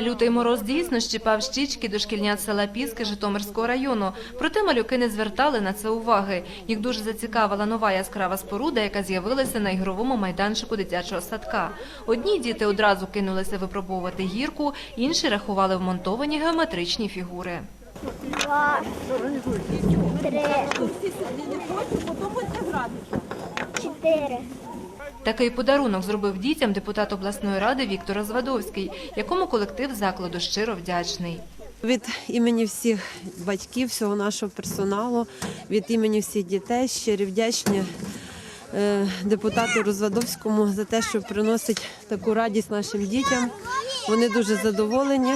Лютий мороз дійсно щіпав щічки дошкільнят села Піски Житомирського району. Проте малюки не звертали на це уваги. Їх дуже зацікавила нова яскрава споруда, яка з'явилася на ігровому майданчику дитячого садка. Одні діти одразу кинулися випробовувати гірку, інші рахували вмонтовані геометричні фігури. Два, три, чотири. Такий подарунок зробив дітям депутат обласної ради Віктор Розвадовський, якому колектив закладу щиро вдячний. Від імені всіх батьків, всього нашого персоналу, від імені всіх дітей щирі вдячні е, депутату Розвадовському за те, що приносить таку радість нашим дітям. Вони дуже задоволені.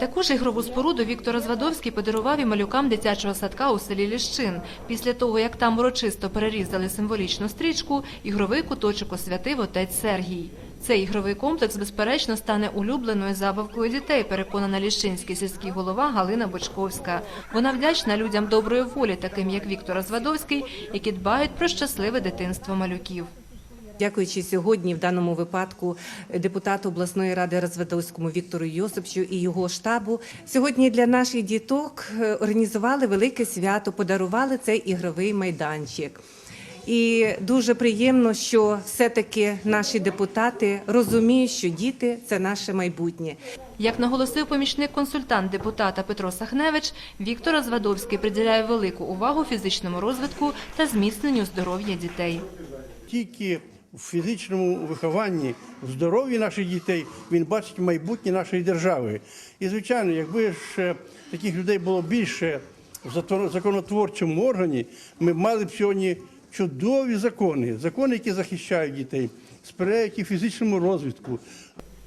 Також ігрову споруду Віктор Розвадовський подарував і малюкам дитячого садка у селі Ліщин. Після того, як там урочисто перерізали символічну стрічку, ігровий куточок освятив отець Сергій. Цей ігровий комплекс, безперечно, стане улюбленою забавкою дітей, переконана ліщинський сільський голова Галина Бочковська. Вона вдячна людям доброї волі, таким як Віктор Розвадовський, які дбають про щасливе дитинство малюків. Дякуючи сьогодні, в даному випадку, депутату обласної ради Розвадовському Віктору Йосипчу і його штабу, сьогодні для наших діток е, організували велике свято, подарували цей ігровий майданчик. І дуже приємно, що все-таки наші депутати розуміють, що діти це наше майбутнє. Як наголосив помічник-консультант депутата Петро Сахневич, Віктор Розвадовський приділяє велику увагу фізичному розвитку та зміцненню здоров'я дітей. тільки в фізичному вихованні, в здоров'ї наших дітей він бачить майбутнє нашої держави. І звичайно, якби ж таких людей було більше в законотворчому органі, ми мали б сьогодні чудові закони, закони, які захищають дітей, сприяють і фізичному розвитку,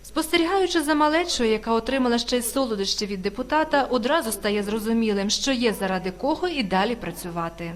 Спостерігаючи за малечою, яка отримала ще й солодощі від депутата, одразу стає зрозумілим, що є заради кого і далі працювати.